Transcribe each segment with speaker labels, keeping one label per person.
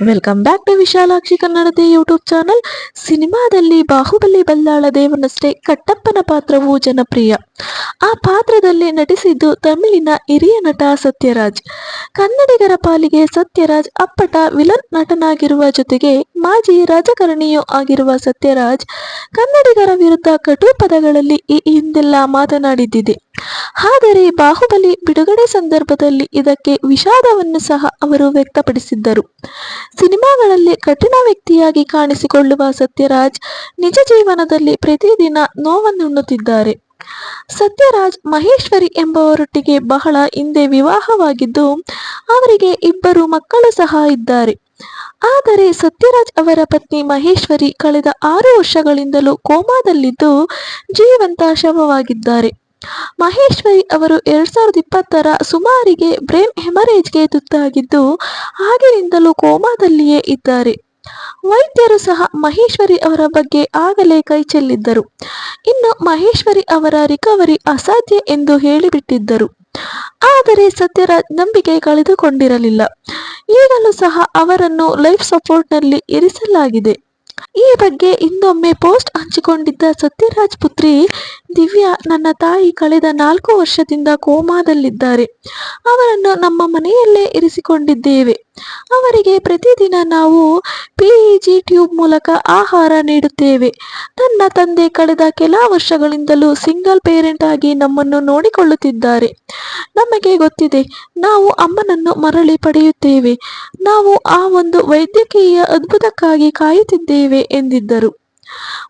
Speaker 1: Welcome back to Vishalakshi ಕನ್ನಡದ YouTube channel ಸಿನಿಮಾದಲ್ಲಿ ಬಾಹುಬಲಿ ಬಲ್ಲಾಳ ದೇವನಷ್ಟೇ ಕಟ್ಟಪ್ಪನ ಪಾತ್ರವು ಜನಪ್ರಿಯ ಆ ಪಾತ್ರದಲ್ಲಿ ನಟಿಸಿದ್ದು ತಮಿಳಿನ ಹಿರಿಯ ನಟ ಸತ್ಯರಾಜ್. ಕನ್ನಡಿಗರ ಪಾಲಿಗೆ ಸತ್ಯರಾಜ್ ಅಪ್ಪಟ ವಿಲನ್ ನಟನಾಗಿರುವ ಜೊತೆಗೆ ಮಾಜಿ ರಾಜಕಾರಣಿಯೂ ಆಗಿರುವ ಸತ್ಯರಾಜ್ ಕನ್ನಡಿಗರ ವಿರುದ್ಧ ಕಟು ಪದಗಳಲ್ಲಿ ಈ ಹಿಂದೆಲ್ಲ ಮಾತನಾಡಿದ್ದಿದೆ. ಆದರೆ ಬಾಹುಬಲಿ ಬಿಡುಗಡೆ ಸಂದರ್ಭದಲ್ಲಿ ಇದಕ್ಕೆ ವಿಷಾದವನ್ನು ಸಹ ಅವರು ವ್ಯಕ್ತಪಡಿಸಿದ್ದರು. ಸಿನಿಮಾಗಳಲ್ಲಿ ಕಠಿಣ ವ್ಯಕ್ತಿಯಾಗಿ ಕಾಣಿಸಿಕೊಳ್ಳುವ ಸತ್ಯರಾಜ್ ನಿಜ ಜೀವನದಲ್ಲಿ ಪ್ರತಿದಿನ ನೋವನ್ನುಣ್ಣುತ್ತಿದ್ದಾರೆ. ಸತ್ಯರಾಜ್ ಮಹೇಶ್ವರಿ ಎಂಬವರೊಟ್ಟಿಗೆ ಬಹಳ ಹಿಂದೆ ವಿವಾಹವಾಗಿದ್ದು, ಅವರಿಗೆ ಇಬ್ಬರು ಮಕ್ಕಳು ಸಹ ಇದ್ದಾರೆ. ಆದರೆ ಸತ್ಯರಾಜ್ ಅವರ ಪತ್ನಿ ಮಹೇಶ್ವರಿ ಕಳೆದ ಆರು ವರ್ಷಗಳಿಂದಲೂ ಕೋಮಾದಲ್ಲಿದ್ದು ಜೀವಂತ ಶವವಾಗಿದ್ದಾರೆ. ಮಹೇಶ್ವರಿ ಅವರು ಎರಡ್ ಸಾವಿರದ ಇಪ್ಪತ್ತರ ಸುಮಾರಿಗೆ ಬ್ರೇನ್ ಹೆಮರೇಜ್ಗೆ ತುತ್ತಾಗಿದ್ದು, ಆಗಿನಿಂದಲೂ ಕೋಮಾದಲ್ಲಿಯೇ ಇದ್ದಾರೆ. ವೈದ್ಯರು ಸಹ ಮಹೇಶ್ವರಿ ಅವರ ಬಗ್ಗೆ ಆಗಲೇ ಕೈ ಚೆಲ್ಲಿದ್ದರು. ಇನ್ನು ಮಹೇಶ್ವರಿ ಅವರ ರಿಕವರಿ ಅಸಾಧ್ಯ ಎಂದು ಹೇಳಿಬಿಟ್ಟಿದ್ದರು. ಆದರೆ ಸತ್ಯರಾಜ್ ನಂಬಿಕೆ ಕಳೆದುಕೊಂಡಿರಲಿಲ್ಲ. ಈಗಲೂ ಸಹ ಅವರನ್ನು ಲೈಫ್ ಸಪೋರ್ಟ್ನಲ್ಲಿ ಇರಿಸಲಾಗಿದೆ. ಈ ಬಗ್ಗೆ ಇನ್ನೊಮ್ಮೆ ಪೋಸ್ಟ್ ಹಂಚಿಕೊಂಡಿದ್ದ ಸತ್ಯರಾಜ್ ಪುತ್ರಿ ದಿವ್ಯಾ ನನ್ನ ತಾಯಿ ಕಳೆದ ನಾಲ್ಕು ವರ್ಷದಿಂದ ಕೋಮಾದಲ್ಲಿದ್ದಾರೆ. ಅವರನ್ನು ನಮ್ಮ ಮನೆಯಲ್ಲೇ ಇರಿಸಿಕೊಂಡಿದ್ದೇವೆ. ಅವರಿಗೆ ಪ್ರತಿದಿನ ನಾವು ಪಿಇಜಿ ಟ್ಯೂಬ್ ಮೂಲಕ ಆಹಾರ ನೀಡುತ್ತೇವೆ. ನನ್ನ ತಂದೆ ಕಳೆದ ಕೆಲ ವರ್ಷಗಳಿಂದಲೂ ಸಿಂಗಲ್ ಪೇರೆಂಟ್ ಆಗಿ ನಮ್ಮನ್ನು ನೋಡಿಕೊಳ್ಳುತ್ತಿದ್ದಾರೆ. ನಮಗೆ ಗೊತ್ತಿದೆ, ನಾವು ಅಮ್ಮನನ್ನು ಮರಳಿ ಪಡೆಯುತ್ತೇವೆ. ನಾವು ಆ ಒಂದು ವೈದ್ಯಕೀಯ ಅದ್ಭುತಕ್ಕಾಗಿ ಕಾಯುತ್ತಿದ್ದೇವೆ ಎಂದಿದ್ದರು.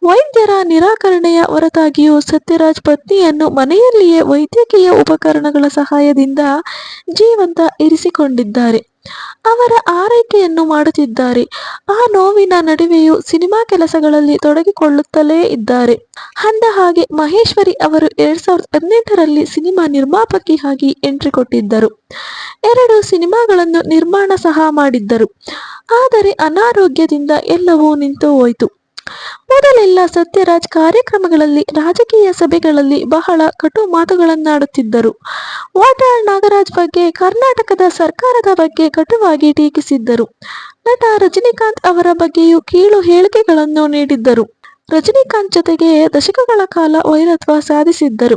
Speaker 1: ವೈದ್ಯರ ನಿರಾಕರಣೆಯ ಹೊರತಾಗಿಯೂ ಸತ್ಯರಾಜ್ ಪತ್ನಿಯನ್ನು ಮನೆಯಲ್ಲಿಯೇ ವೈದ್ಯಕೀಯ ಉಪಕರಣಗಳ ಸಹಾಯದಿಂದ ಜೀವಂತ ಇರಿಸಿಕೊಂಡಿದ್ದಾರೆ. ಅವರ ಆರೈಕೆಯನ್ನು ಮಾಡುತ್ತಿದ್ದಾರೆ. ಆ ನೋವಿನ ನಡುವೆಯೂ ಸಿನಿಮಾ ಕೆಲಸಗಳಲ್ಲಿ ತೊಡಗಿಕೊಳ್ಳುತ್ತಲೇ ಇದ್ದಾರೆ. ಅಂದ ಹಾಗೆ ಮಹೇಶ್ವರಿ ಅವರು ಎರಡ್ ಸಾವಿರದ ಹದಿನೆಂಟರಲ್ಲಿ ಸಿನಿಮಾ ನಿರ್ಮಾಪಕಿಯಾಗಿ ಎಂಟ್ರಿ ಕೊಟ್ಟಿದ್ದರು. ಎರಡು ಸಿನಿಮಾಗಳನ್ನು ನಿರ್ಮಾಣ ಸಹ ಮಾಡಿದ್ದರು. ಆದರೆ ಅನಾರೋಗ್ಯದಿಂದ ಎಲ್ಲವೂ ನಿಂತು ಹೋಯಿತು ಮೊದಲೆಲ್ಲ ಸತ್ಯರಾಜ್ ಕಾರ್ಯಕ್ರಮಗಳಲ್ಲಿ, ರಾಜಕೀಯ ಸಭೆಗಳಲ್ಲಿ ಬಹಳ ಕಟು ಮಾತುಗಳನ್ನಾಡುತ್ತಿದ್ದರು. ವಾಟಾಳ್ ನಾಗರಾಜ್ ಬಗ್ಗೆ, ಕರ್ನಾಟಕದ ಸರ್ಕಾರದ ಬಗ್ಗೆ ಕಟುವಾಗಿ ಟೀಕಿಸಿದ್ದರು. ನಟ ರಜನಿಕಾಂತ್ ಅವರ ಬಗ್ಗೆಯೂ ಕೀಳು ಹೇಳಿಕೆಗಳನ್ನು ನೀಡಿದ್ದರು. ರಜನಿಕಾಂತ್ ಜೊತೆಗೆ ದಶಕಗಳ ಕಾಲ ವೈರತ್ವ ಸಾಧಿಸಿದ್ದರು.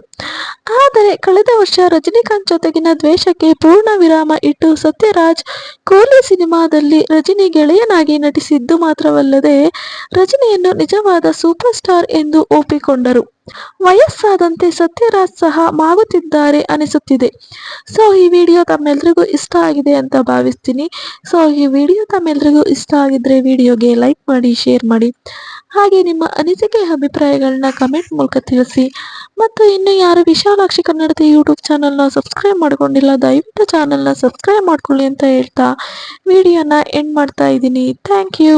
Speaker 1: ಆದರೆ ಕಳೆದ ವರ್ಷ ರಜನಿಕಾಂತ್ ಜೊತೆಗಿನ ದ್ವೇಷಕ್ಕೆ ಪೂರ್ಣ ವಿರಾಮ ಇಟ್ಟು ಸತ್ಯರಾಜ್ ಕೋಲಿ ಸಿನಿಮಾದಲ್ಲಿ ರಜನಿ ಗೆಳೆಯನಾಗಿ ನಟಿಸಿದ್ದು ಮಾತ್ರವಲ್ಲದೆ ರಜನಿಯನ್ನು ನಿಜವಾದ ಸೂಪರ್ ಸ್ಟಾರ್ ಎಂದು ಒಪ್ಪಿಕೊಂಡರು. ವಯಸ್ಸಾದಂತೆ ಸತ್ಯರಾಜ್ ಸಹ ಮಾಗುತ್ತಿದ್ದಾರೆ ಅನಿಸುತ್ತಿದೆ. ಸೊ ಈ ವಿಡಿಯೋ ತಮ್ಮೆಲ್ರಿಗೂ ಇಷ್ಟ ಆಗಿದೆ ಅಂತ ಭಾವಿಸ್ತೀನಿ. ಸೊ ಈ ವಿಡಿಯೋ ತಮ್ಮೆಲ್ರಿಗೂ ಇಷ್ಟ ಆಗಿದ್ರೆ ವಿಡಿಯೋಗೆ ಲೈಕ್ ಮಾಡಿ ಶೇರ್ ಮಾಡಿ. ಹಾಗೆ ನಿಮ್ಮ ಅನಿಸಿಕೆ, ಅಭಿಪ್ರಾಯಗಳನ್ನ ಕಮೆಂಟ್ ಮೂಲಕ ತಿಳಿಸಿ. ಮತ್ತು ಇನ್ನು ಯಾರು ವಿಶಾಲಾಕ್ಷಿ ಕನ್ನಡದ ಯೂಟ್ಯೂಬ್ ಚಾನಲ್ನ ಸಬ್ಸ್ಕ್ರೈಬ್ ಮಾಡ್ಕೊಂಡಿಲ್ಲ, ದಯವಿಟ್ಟು ಚಾನಲ್ನ ಸಬ್ಸ್ಕ್ರೈಬ್ ಮಾಡ್ಕೊಳ್ಳಿ ಅಂತ ಹೇಳ್ತಾ ವಿಡಿಯೋನ ಎಂಡ್ ಮಾಡ್ತಾ ಇದ್ದೀನಿ. Thank you